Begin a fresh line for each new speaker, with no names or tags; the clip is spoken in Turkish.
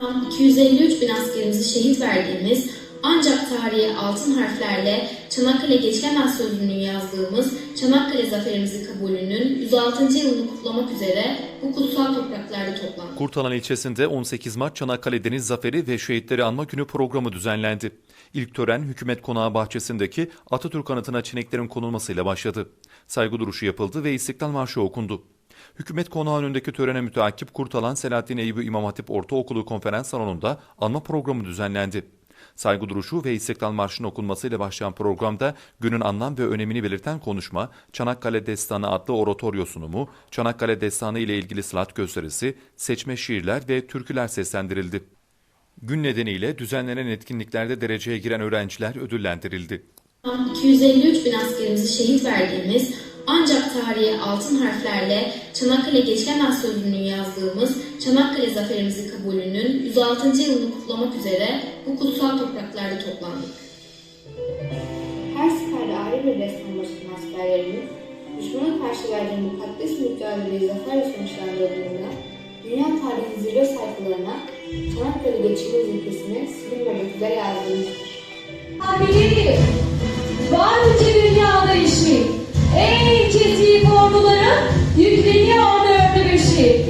253 bin askerimizi şehit verdiğimiz ancak tarihe altın harflerle Çanakkale geçemez sözünü yazdığımız Çanakkale zaferimizi kabulünün 106. yılını kutlamak üzere bu kutsal topraklarda toplandık.
Kurtalan ilçesinde 18 Mart Çanakkale Deniz Zaferi ve Şehitleri Anma Günü programı düzenlendi. İlk tören hükümet konağı bahçesindeki Atatürk anıtına çineklerin konulmasıyla başladı. Saygı duruşu yapıldı ve İstiklal Marşı okundu. Hükümet konağı önündeki törene müteakip Kurtalan Selahattin Eyüp'ü İmam Hatip Ortaokulu konferans salonunda anma programı düzenlendi. Saygı duruşu ve İstiklal Marşı'nın okunmasıyla başlayan programda günün anlam ve önemini belirten konuşma, Çanakkale Destanı adlı oratoryo sunumu, Çanakkale Destanı ile ilgili salat gösterisi, seçme şiirler ve türküler seslendirildi. Gün nedeniyle düzenlenen etkinliklerde dereceye giren öğrenciler ödüllendirildi.
253 bin askerimizi şehit verdiğimiz ancak tarihe altın harflerle Çanakkale geçemez sözünü yazdığımız Çanakkale zaferimizi kabulünün 106. yılını kutlamak üzere bu kutsal topraklarda toplandık.
Her seferde ayrı bir destan başlayan askerlerimiz, düşmana karşı verdiği mukaddes mücadeleyi zaferle sonuçlandırdığında, dünya tarihi zirve sayfalarına Çanakkale geçirmez ülkesini silim ve güzel yazdırmıştır.
Bilirim. Var ki yükleniyor dördü beşi.